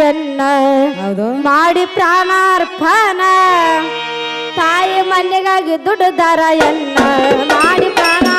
ಸೇವೆಯನ್ನ ಮಾಡಿ ಪ್ರಾಣಾರ್ಪಣ. ತಾಯಿ ಮನೆಗಾಗಿ ದುಡ್ಡು ದರ ಎನ್ನ. ಮಾಡಿ ಪ್ರಾಣ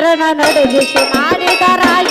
ಶರಣ ನಡೆದಿಸಿ ಮಾಡಿದ ರಾಜ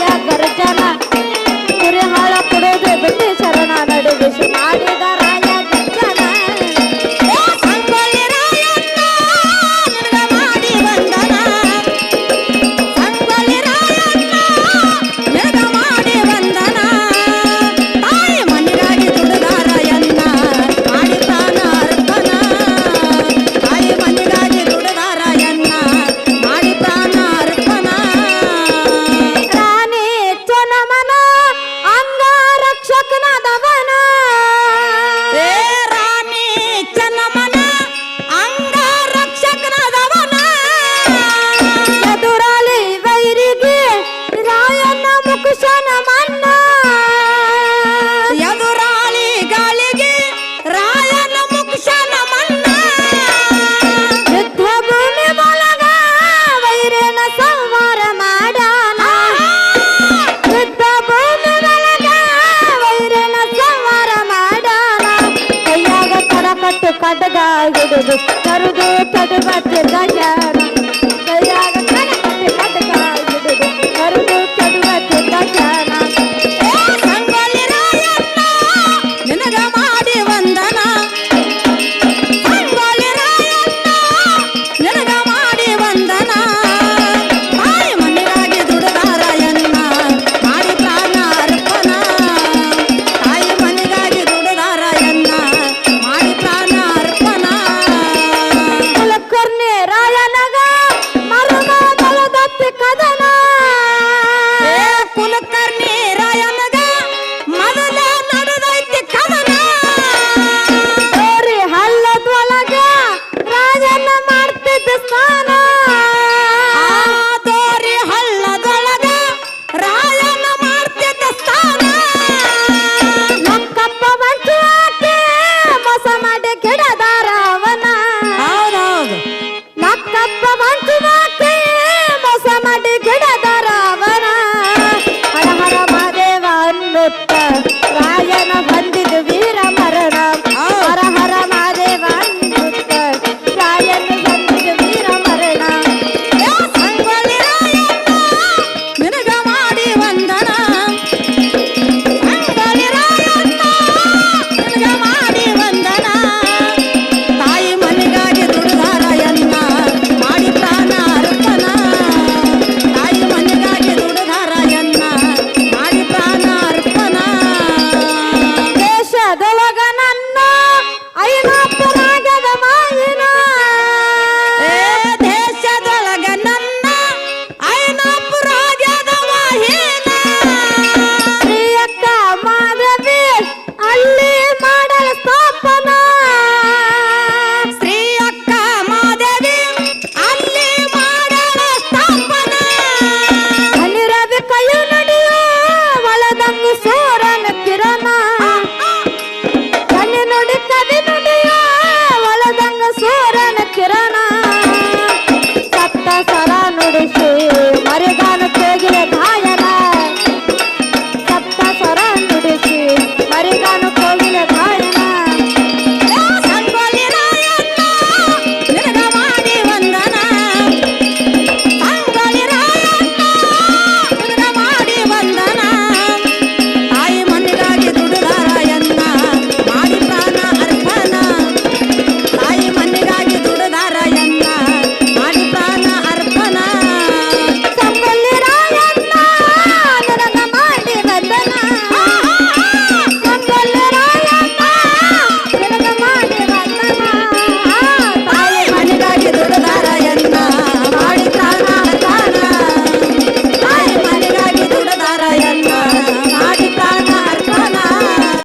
ಬಡಗ ಹಿಡಿದು ತರುಗೆ